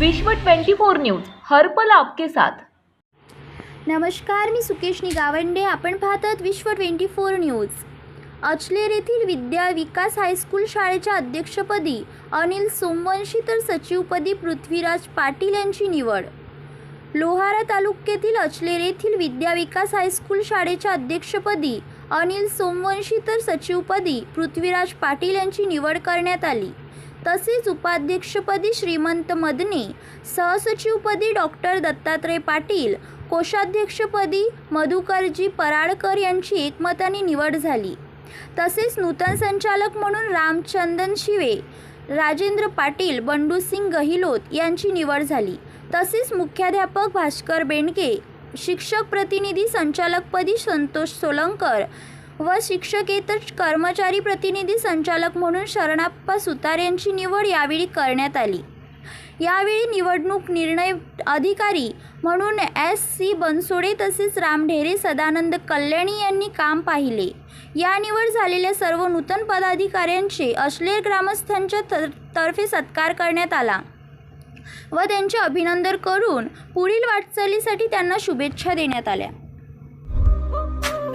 विश्व 24 न्यूज हरपल आपके साथ. नमस्कार मी सुकेशनी गावंडे आपण पाहतात विश्व ट्वेंटी फोर न्यूज. अचलेर येथील विद्या विकास हायस्कूल शाळेच्या अध्यक्षपदी अनिल सोमवंशी तर सचिवपदी पृथ्वीराज पाटील यांची निवड. लोहारा तालुक्यातील अचलेर येथील विद्या विकास हायस्कूल शाळेच्या अध्यक्षपदी अनिल सोमवंशी तर सचिवपदी पृथ्वीराज पाटील यांची निवड करण्यात आली. तसेच उपाध्यक्षपदी श्रीमंत मदने सहसचिवपदी डॉक्टर दत्तात्रय पाटील कोषाध्यक्षपदी मधुकरजी पराडकर यांची एकमताने निवड झाली. तसेच नूतन संचालक म्हणून रामचंदन शिवे राजेंद्र पाटील बंडूसिंग गहिलोत यांची निवड झाली. तसेच मुख्याध्यापक भास्कर बेंडके शिक्षक प्रतिनिधी संचालकपदी संतोष सोलंकर व शिक्षकेतर कर्मचारी प्रतिनिधी संचालक म्हणून शरणाप्पा सुतार यांची निवड यावेळी करण्यात आली. यावेळी निवडणूक निर्णय अधिकारी म्हणून एस सी बनसोडे तसेच रामढेरे सदानंद कल्याणी यांनी काम पाहिले. या निवड झालेल्या सर्व नूतन पदाधिकाऱ्यांचे अश्लेर ग्रामस्थांच्या तर तर्फे सत्कार करण्यात आला व त्यांचे अभिनंदन करून पुढील वाटचालीसाठी त्यांना शुभेच्छा देण्यात आल्या.